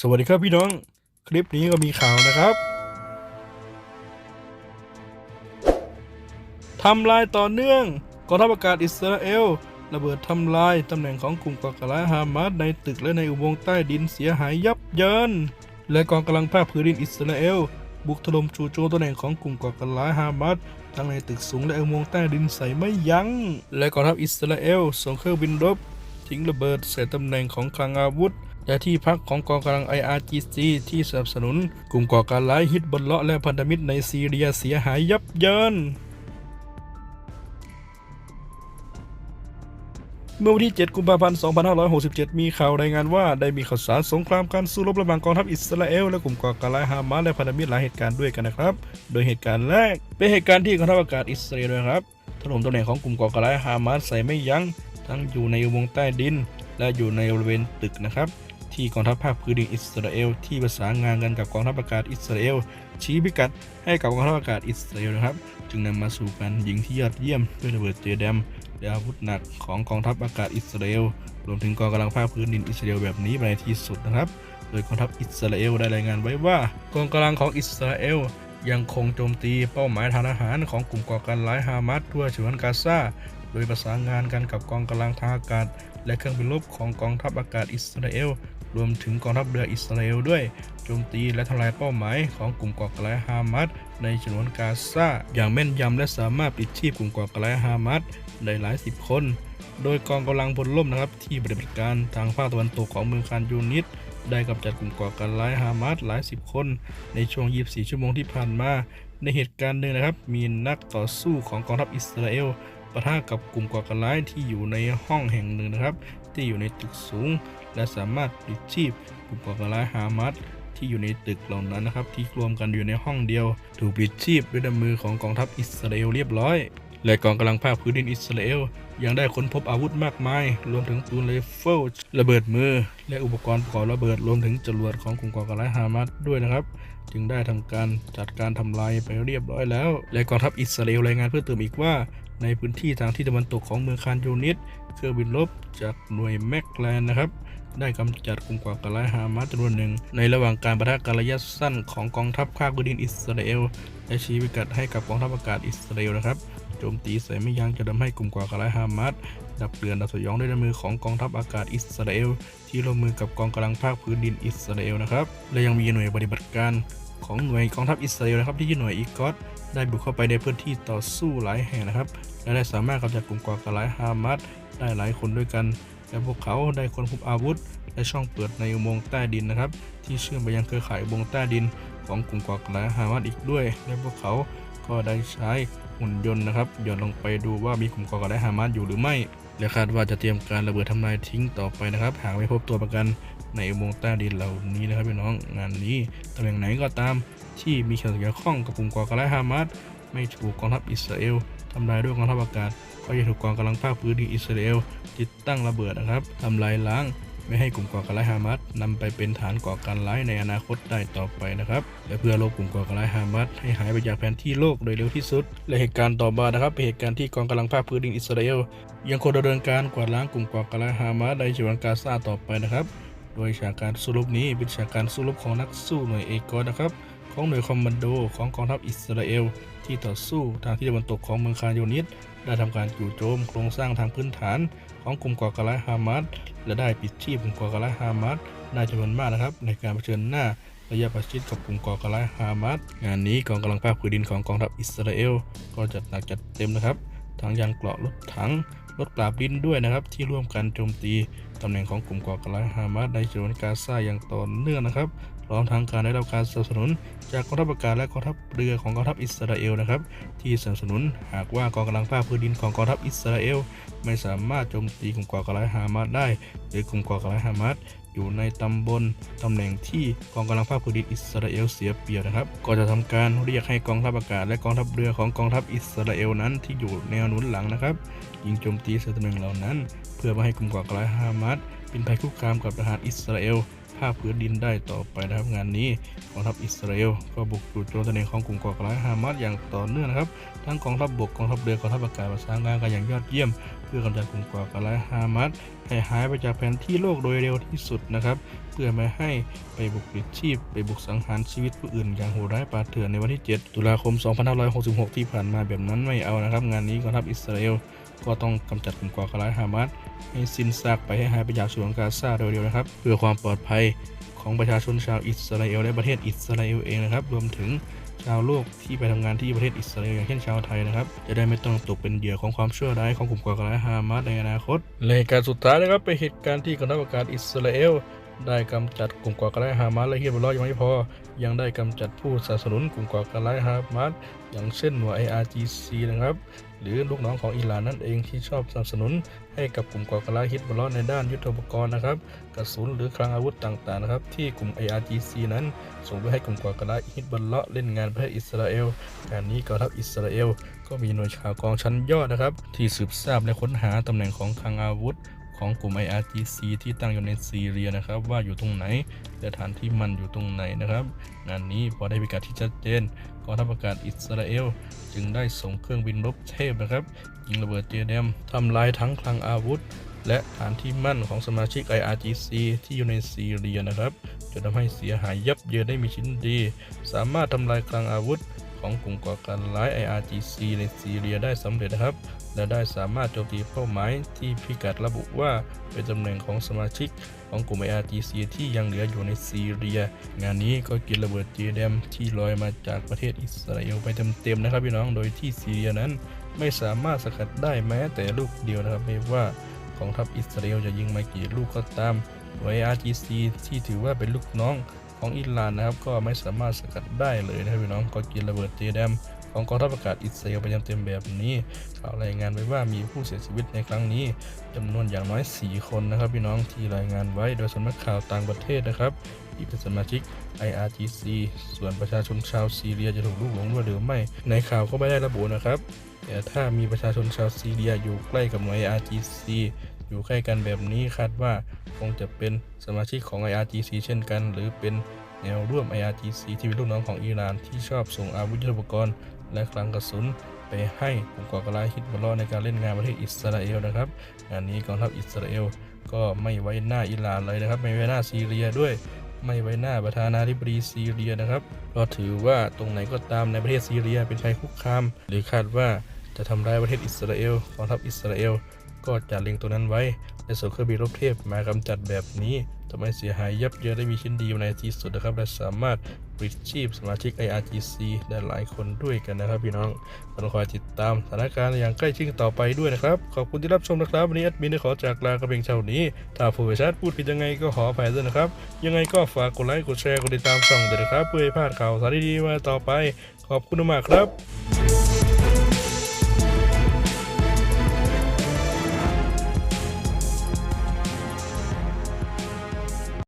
สวัสดีครับพี่น้อง คลิปนี้ก็มีข่าวนะครับทำลายต่อเนื่องกองทัพอากาศอิสราเอล ระเบิดทำลายตำแหน่งของกลุ่มก่อการร้ายฮามาสในตึกและในอุโมงค์ใต้ดินเสียหายยับเยิน และกองกำลังภาคพื้นดินอิสราเอล บุกถล่มจู่โจมตำแหน่งของกลุ่มก่อการร้ายฮามาสทั้งในตึกสูงและอุโมงค์ใต้ดินใส่ไม่ยัง้ง และกองทัพอิสราเอลส่งเครื่องบินรบทิ้งระเบิดใส่ตำแหน่งของคลังอาวุธ และที่พักของกองกำลัง IRGC ที่สนับสนุน กลุ่มก่อการร้ายฮิตบอลเลาะและพันธมิตรในซีเรียเสียหายยับเยินเมื่อวันที่ 7 กุมภาพันธ์ 2567 มีข่าวรายงานว่าได้มีข่าวสารสงครามการสู้รบระหว่างกองทัพอิสราเอลและกลุ่มก่อการร้ายฮามาสและพันธมิตรหลายเหตุการณ์ด้วยกันนะครับ โดยเหตุการณ์แรก เป็นเหตุการณ์ที่กองทัพอากาศอิสราเอลนะครับถล่มตำแหน่งของกลุ่มก่อการร้ายฮามาสใส่ไม่ยั้งทั้งอยู่ในอุโมงค์ใต้ดิน และอยู่ในบริเวณตึกนะครับ ที่กองทัพภาคพื้นดินอิสราเอล ที่ประสานงานกันกับกองทัพอากาศอิสราเอล ชี้พิกัดให้กับกองทัพอากาศอิสราเอลนะครับ จึงนำมาสู่การยิงที่ยอดเยี่ยมด้วยระเบิดเจดมและอาวุธหนักของกองทัพอากาศอิสราเอลรวมถึงกองกำลังภาคพื้นดินอิสราเอลแบบนี้ไปในที่สุดนะครับ โดยกองทัพอิสราเอลได้รายงานไว้ว่ากองกำลังของอิสราเอลยังคงโจมตีเป้าหมายทางอาหารของกลุ่มก่อการร้ายฮามาสทั่วฉนวนกาซาโดยประสานงานกันกับกองกำลังทางอากาศ และเครื่องบินรบของกองทัพอากาศอิสราเอล รวมถึงกองทัพเรืออิสราเอลด้วยโจมตีและทำลายเป้าหมายของกลุ่มก่อการร้ายฮามาสในฉนวนกาซาอย่างแม่นยำและสามารถปิดชีพกลุ่มก่อการร้ายฮามาสได้หลายสิบคน โดยกองกำลังพลล่มนะครับที่ปฏิบัติการทางภาคตะวันตกของเมืองคานยูนิตได้กำจัดกลุ่มก่อการร้ายฮามาสหลายสิบคน ในช่วง 24 ชั่วโมงที่ผ่านมา ในเหตุการณ์หนึ่งนะครับ มีนักต่อสู้ของกองทัพอิสราเอลปะทะกับกลุ่มก่อการร้ายที่อยู่ในห้องแห่งหนึ่งนะครับ ที่อยู่ในตึกสูง และสามารถปลิดชีพกลุ่มก่อการร้ายฮามาสที่อยู่ในตึกเหล่านั้นนะครับ ที่รวมกันอยู่ในห้องเดียว ถูกปลิดชีพด้วยมือของกองทัพอิสราเอลเรียบร้อย และกองกำลังภาคพื้นดินอิสราเอลยังได้ค้นพบอาวุธมากมาย รวมถึงปืนไรเฟิลระเบิดมือ และอุปกรณ์ประกอบระเบิดรวมถึงจรวดของกลุ่มก่อการร้ายฮามาสด้วยนะครับ จึงได้ทำการจัดการทำลายไปเรียบร้อยแล้ว และกองทัพอิสราเอลรายงานเพิ่มเติมอีกว่า ในพื้นที่ทางที่ตะวันตกของเมืองคานยูนิตเครื่องบินรบจากหน่วยแมกแลนนะครับ ได้กำจัดกลุ่มก่อการร้ายฮามาสจำนวนหนึ่ง ในระหว่างการประทะกันระยะสั้นของกองทัพภาคพื้นดินอิสราเอลและชี้พิกัดให้กับกองทัพอากาศอิสราเอลนะครับโจมตีใส่ไม่ยั้งจะทำให้กลุ่มก่อการร้ายฮามาสดับเปลือนดับสยองด้วยน้ำมือของกองทัพอากาศอิสราเอลที่ร่วมมือกับกองกำลังภาคพื้นดินอิสราเอลนะครับและยังมีหน่วยปฏิบัติการ ของหน่วยกองทัพอิสราเอลนะครับที่ชื่หน่วยอีกอสได้บุกเข้าไปในพื้นที่ต่อสู้หลายแห่งนะครับ และได้สามารถกำจัดกลุ่มก่อการร้ายฮามาสได้หลายคนด้วยกันและพวกเขาได้ค้นพบอาวุธ และช่องเปิดในอุโมงค์ใต้ดินนะครับ ที่เชื่อมไปยังเครือข่ายอุโมงค์ใต้ดิน ของกลุ่มก่อการร้ายฮามาสอีกด้วย และพวกเขาก็ได้ใช้หุ่นยนต์นะครับหย่อนลงไปดูว่ามีกลุ่มก่อการร้ายฮามาสอยู่หรือไม่และคาดว่าจะเตรียมการระเบิดทำลายทิ้งต่อไปนะครับ หากไม่พบตัวประกัน ในอุโมงค์ใต้ดินเหล่านี้นะครับพี่น้องงานนี้ตำแหน่งไหนก็ตามที่มีเกี่ยวข้องกับกลุ่มก่อการร้ายฮามาสไม่ถูกกองทัพอิสราเอลทำลายด้วยกองทัพอากาศ ก็จะถูกกองกำลังภาคพื้นดินอิสราเอลติดตั้งระเบิดนะครับทำลายล้าง ไม่ให้กลุ่มก่อการร้ายฮามาสนำไปเป็นฐานก่อการร้ายในอนาคตได้ต่อไปนะครับและเพื่อลบกลุ่มก่อการร้ายฮามาสให้หายไปจากแผนที่โลกโดยเร็วที่สุด และเหตุการณ์ต่อมานะครับเป็นเหตุการณ์ที่กองกำลังภาคพื้นดินอิสราเอลยังคงดำเนินการกวาดล้างกลุ่มก่อการร้ายฮามาสในฉนวนกาซาต่อไปนะครับ โดยฉากการสู้รบนี้เป็นฉากการสู้รบของนักสู้หน่วยเอกอนะครับ ของหน่วยคอมมานโดของกองทัพอิสราเอล ที่ต่อสู้ทางที่ตะวันตกของเมืองคานยูนิตได้ทำการจู่โจมโครงสร้างทางพื้นฐานของกลุ่มก่อการร้ายฮามาสและได้ปิดชีพกลุ่มก่อการร้ายฮามาสได้จำนวนมากนะครับ ในการเผชิญหน้าระยะประชิดกับกลุ่มก่อการร้ายฮามาสงานนี้กองกำลังภาคพื้นดินของกองทัพอิสราเอล ก็จัดหนักจัดเต็มนะครับทั้งยางเกราะรถถัง รถปราบดินด้วยนะครับ ที่ร่วมกันโจมตีตำแหน่งของกลุ่มก่อการร้ายฮามาสในฉนวนกาซาอย่างต่อเนื่องนะครับพร้อมทางการได้รับการสนับสนุน จากกองทัพอากาศและกองทัพเรือของกองทัพอิสราเอลนะครับ ที่สนับสนุนหากว่ากองกำลังภาคพื้นดินของกองทัพอิสราเอล ไม่สามารถโจมตีกลุ่มก่อการร้ายฮามาสได้ หรือกลุ่มก่อการร้ายฮามาส อยู่ในตำบลตำแหน่งที่กองกำลังภาคพื้นดินอิสราเอลเสียเปรียบนะครับ ก็จะทำการเรียกให้กองทัพอากาศและกองทัพเรือของกองทัพอิสราเอลนั้นที่อยู่แนวหนุนหลังนะครับยิงโจมตีเส่ตำแหน่งเหล่านั้น เพื่อไม่ให้กลุ่มก่อการร้ายฮามาสเป็นภัยคุกคามกับทหารอิสราเอล ภาคพื้นดินได้ต่อไปนะครับงานนี้กองทัพอิสราเอลก็บุกจู่โจมตำแหน่งของกลุ่มก่อการร้ายฮามาสอย่างต่อเนื่องนะครับทั้งกองทัพบกกองทัพเรือกองทัพอากาศประสานงานกันอย่างยอดเยี่ยม เพื่อกำจัดกลุ่มก่อการร้ายฮามาสให้หายไปจากแผนที่โลกโดยเร็วที่สุดนะครับเพื่อไม่ให้ไปบุกปิดชีพ ไปบุกสังหารชีวิตผู้อื่น อย่างโหดร้ายปาเถื่อนในวันที่ 7 ตุลาคม 2566 ที่ผ่านมาแบบนั้นไม่เอานะครับ งานนี้กองทัพอิสราเอล ก็ต้องกำจัดกลุ่มก่อการร้ายฮามาสให้สิ้นซากไปให้หายไปจากฉนวนกาซาโดยเร็วนะครับ เพื่อความปลอดภัยของประชาชนชาวอิสราเอลและประเทศอิสราเอลเองนะครับ รวมถึงชาวโลกที่ไปทำงานที่ประเทศอิสราเอลอย่างเช่นชาวไทยนะครับ จะได้ไม่ต้องตกเป็นเหยื่อของความชั่วร้ายของกลุ่มก่อการร้ายฮามาสในอนาคตและเหตุการสุดท้ายนะครับเป็นเหตุการณ์ที่กองทัพอากาศอิสราเอลได้กำจัดกลุ่มก่อการร้ายฮามาสและเฮิซบอลอฮ์ยังไม่พอ ยังได้กำจัดผู้สนับสนุนกลุ่มก่อการร้ายฮามาสอย่างเช่นหน่วย IRGC นะครับ หรือลูกน้องของอิหร่านนั่นเองที่ชอบสนับสนุน ให้กับกลุ่มก่อการร้ายฮิตบอลในด้านยุทโธปกรณ์นะครับกระสุนหรือคลังอาวุธต่างๆนะครับที่กลุ่ม IRGC นั้น ส่งไปให้กลุ่มก่อการร้ายฮิตบอลเล่นงานประเทศอิสราเอลการนี้กองทัพอิสราเอลก็มีหน่วยข่าวกองชั้นยอดนะครับ ที่สืบทราบและค้นหาตำแหน่งของคลังอาวุธ ของกลุ่ม IRGC ที่ตั้งอยู่ในซีเรียนะครับ ว่าอยู่ตรงไหนและฐานที่มันอยู่ตรงไหนนะครับ งานนี้พอได้พิกัดที่ชัดเจนกองทัพอากาศอิสราเอล จึงได้ส่งเครื่องบินรบเทพนะครับยิงระเบิดเจเดมทำลายทั้งคลังอาวุธ และฐานที่มั่นของสมาชิก IRGC ที่อยู่ในซีเรียนะครับจนทำให้เสียหายยับเยินได้มีชิ้นดี สามารถทำลายคลังอาวุธ ของกลุ่มก่อการร้าย IRGC ในซีเรียได้สำเร็จนะครับ และได้สามารถโจมตีเป้าหมายที่พิกัดระบุว่าเป็นตำแหน่งของสมาชิกของกลุ่ม IRGC ที่ยังเหลืออยู่ในซีเรีย งานนี้ก็กินระเบิดเจเดมที่ลอยมาจากประเทศอิสราเอลไปเต็มๆนะครับพี่น้องโดยที่ซีเรียนั้น ไม่สามารถสกัดได้แม้แต่ลูกเดียวนะครับไม่ว่ากองทัพอิสราเอลจะยิงมากี่ลูกก็ตามหน่วย RGC ที่ถือว่าเป็นลูกน้อง ของอิหร่านนะครับก็ไม่สามารถสกัดได้เลยนะครับพี่น้องก็กินระเบิดเจแดมของกองทัพอากาศอิสราเอลไปเต็มแบบนี้ข่าวรายงานไว้ว่ามีผู้เสียชีวิตในครั้งนี้จำนวนอย่างน้อย 4 คนนะครับ พี่น้องที่รายงานไว้โดยสำนักข่าวต่างประเทศนะครับที่เป็นสมาชิก IRGC ส่วนประชาชนชาวซีเรียจะถูกลูกหลงด้วยหรือไม่ ในข่าวก็ไม่ได้ระบุนะครับ แต่ถ้ามีประชาชนชาวซีเรียอยู่ใกล้กับหน่วย IRGC อยู่ใกล้กันแบบนี้คาดว่าคงจะเป็นสมาชิกของ IRGC เช่นกัน หรือเป็นแนวร่วม IRGC ที่เป็นลูกน้องของอิหร่านที่ชอบส่งอาวุธยุทโธปกรณ์ และคลังกระสุนไปให้กลุ่มก่อการร้ายฮิซบอลลอในการเล่นงานประเทศอิสราเอลนะครับงานนี้กองทัพอิสราเอลก็ไม่ไว้หน้าอิหร่านเลยนะครับ ไม่ไว้หน้าซีเรียด้วย ไม่ไว้หน้าประธานาธิบดีซีเรียนะครับเราถือว่าตรงไหนก็ตามในประเทศซีเรียเป็นภัยคุกคาม หรือคาดว่าจะทำร้ายประเทศอิสราเอลกองทัพอิสราเอล ก็จะเล็งตัวนั้นไว้และส่งเครื่องบินรบเทพมากำจัดแบบนี้ทำให้เสียหายยับเยินได้มีชิ้นดีอยู่ในที่สุดนะครับ และสามารถปลิดชีพสมาชิก IRGC ได้หลายคนด้วยกันนะครับพี่น้องต้องคอยติดตามสถานการณ์อย่างใกล้ชิดต่อไปด้วยนะครับ ขอบคุณที่รับชมนะครับ วันนี้แอดมินได้ขอจากลากระเพียงเท่านี้ ถ้าผู้ประชาพูดผิดยังไงก็ขออภัยด้วยนะครับ ยังไงก็ฝากกดไลค์ กดแชร์ กดติดตามช่องด้วยนะครับ เพื่อให้พลาดข่าวสารดีๆมาต่อไป ขอบคุณมากครับ